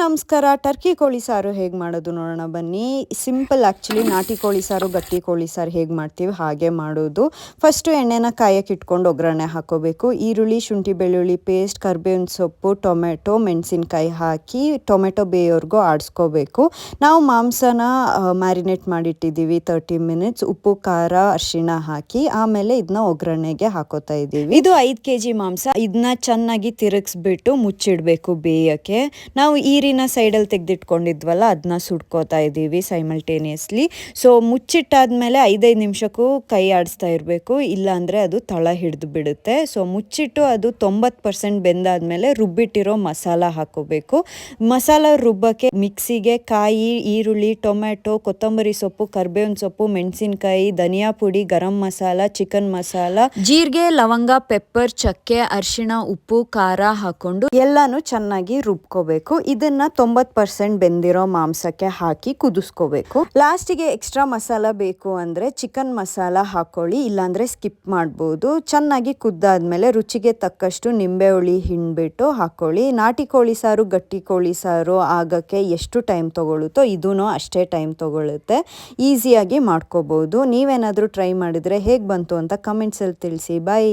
ನಮಸ್ಕಾರ. ಟರ್ಕಿ ಕೋಳಿ ಸಾರು ಹೇಗೆ ಮಾಡೋದು ನೋಡೋಣ ಬನ್ನಿ. ಸಿಂಪಲ್ ಆ್ಯಕ್ಚುಲಿ ನಾಟಿ ಕೋಳಿ ಸಾರು, ಗಟ್ಟಿ ಕೋಳಿ ಸಾರು ಹೇಗೆ ಮಾಡ್ತೀವಿ ಹಾಗೆ ಮಾಡೋದು. ಫಸ್ಟು ಎಣ್ಣೆನ ಕಾಯಕ್ಕೆ ಇಟ್ಕೊಂಡು ಒಗ್ಗರಣೆ ಹಾಕೋಬೇಕು. ಈರುಳ್ಳಿ, ಶುಂಠಿ, ಬೆಳ್ಳುಳ್ಳಿ ಪೇಸ್ಟ್ ಕರ್ಬೇವಿನ ಸೊಪ್ಪು, ಟೊಮೆಟೊ, ಮೆಣಸಿನ್ಕಾಯಿ ಹಾಕಿ ಟೊಮೆಟೊ ಬೇಯೋರ್ಗೂ ಆಡಿಸ್ಕೋಬೇಕು. ನಾವು ಮಾಂಸನ ಮ್ಯಾರಿನೇಟ್ ಮಾಡಿಟ್ಟಿದ್ದೀವಿ ತರ್ಟಿ ಮಿನಿಟ್ಸ್ ಉಪ್ಪು, ಖಾರ, ಅರಿಶಿಣ ಹಾಕಿ ಆಮೇಲೆ ಇದನ್ನ ಒಗ್ಗರಣೆಗೆ ಹಾಕೋತಾ ಇದ್ದೀವಿ. ಇದು ಐದು ಕೆ ಜಿ ಮಾಂಸ. ಇದನ್ನ ಚೆನ್ನಾಗಿ ತಿರುಗಿಸ್ಬಿಟ್ಟು ಮುಚ್ಚಿಡಬೇಕು ಬೇಯಕ್ಕೆ. ನಾವು ಈರಿನ ಸೈಡಲ್ಲಿ ತೆಗೆದಿಟ್ಕೊಂಡಿದ್ವಲ್ಲ ಅದನ್ನ ಸುಡ್ಕೋತಾ ಇದ್ದೀವಿ ಸೈಮಲ್ಟೇನಿಯಸ್ಲಿ. ಸೊ ಮುಚ್ಚಿಟ್ಟಾದ್ಮೇಲೆ ಐದೈದು ನಿಮಿಷಕ್ಕೂ ಕೈ ಆಡಿಸ್ತಾ ಇರಬೇಕು ಇಲ್ಲಾಂದರೆ ಅದು ತಳ ಹಿಡಿದು ಬಿಡುತ್ತೆ. ಸೊ ಮುಚ್ಚಿಟ್ಟು ಅದು ತೊಂಬತ್ತು ಪರ್ಸೆಂಟ್ ಬೆಂದಾದ್ಮೇಲೆ ರುಬ್ಬಿಟ್ಟಿರೋ ಮಸಾಲ ಹಾಕೋಬೇಕು. ಮಸಾಲ ರುಬ್ಬಕ್ಕೆ ಮಿಕ್ಸಿಗೆ ಕಾಯಿ ಈರುಳ್ಳಿ ಟೊಮ್ಯಾಟೊ ಕೊತ್ತಂಬರಿ ಸೊಪ್ಪು ಕರ್ಬೇವಿನ ಸೊಪ್ಪು ಮೆಣಸಿನಕಾಯಿ ಧನಿಯಾ ಪುಡಿ ಗರಂ ಮಸಾಲ ಚಿಕನ್ ಮಸಾಲ ಜೀರಿಗೆ ಲವಂಗ ಪೆಪ್ಪರ್ ಚಕ್ಕೆ ಅರಿಶಿಣ ಉಪ್ಪು ಖಾರ ಹಾಕೊಂಡು ಎಲ್ಲಾನು ಚೆನ್ನಾಗಿ ರುಬ್ಕೋಬೇಕು. ಇದನ್ನ ತೊಂಬತ್ ಪರ್ಸೆಂಟ್ ಬೆಂದಿರೋ ಮಾಂಸಕ್ಕೆ ಹಾಕಿ ಕುದಿಸ್ಕೋಬೇಕು. ಲಾಸ್ಟಿಗೆ ಎಕ್ಸ್ಟ್ರಾ ಮಸಾಲ ಬೇಕು ಅಂದ್ರೆ ಚಿಕನ್ ಮಸಾಲ ಹಾಕೊಳ್ಳಿ, ಇಲ್ಲಾಂದರೆ ಸ್ಕಿಪ್ ಮಾಡ್ಬೋದು. ಚೆನ್ನಾಗಿ ಕುದ್ದಾದ್ಮೇಲೆ ರುಚಿಗೆ ತಕ್ಕಷ್ಟು ನಿಂಬೆ ಹುಳಿ ಹಿಂಡ್ಬಿಟ್ಟು ಹಾಕೊಳ್ಳಿ. ನಾಟಿ ಕೋಳಿ ಸಾರು, ಗಟ್ಟಿ ಕೋಳಿ ಸಾರು ಆಗಕ್ಕೆ ಎಷ್ಟು ಟೈಮ್ ತಗೊಳುತ್ತೋ ಇದೂ ಅಷ್ಟೇ ಟೈಮ್ ತಗೊಳುತ್ತೆ. ಈಸಿಯಾಗಿ ಮಾಡ್ಕೋಬಹುದು ನೀವೇನಾದರೂ ಟ್ರೈ ಮಾಡಿದ್ರೆ ಹೇಗೆ ಬಂತು ಅಂತ ಕಮೆಂಟ್ಸಲ್ಲಿ ತಿಳಿಸಿ. ಬಾಯ್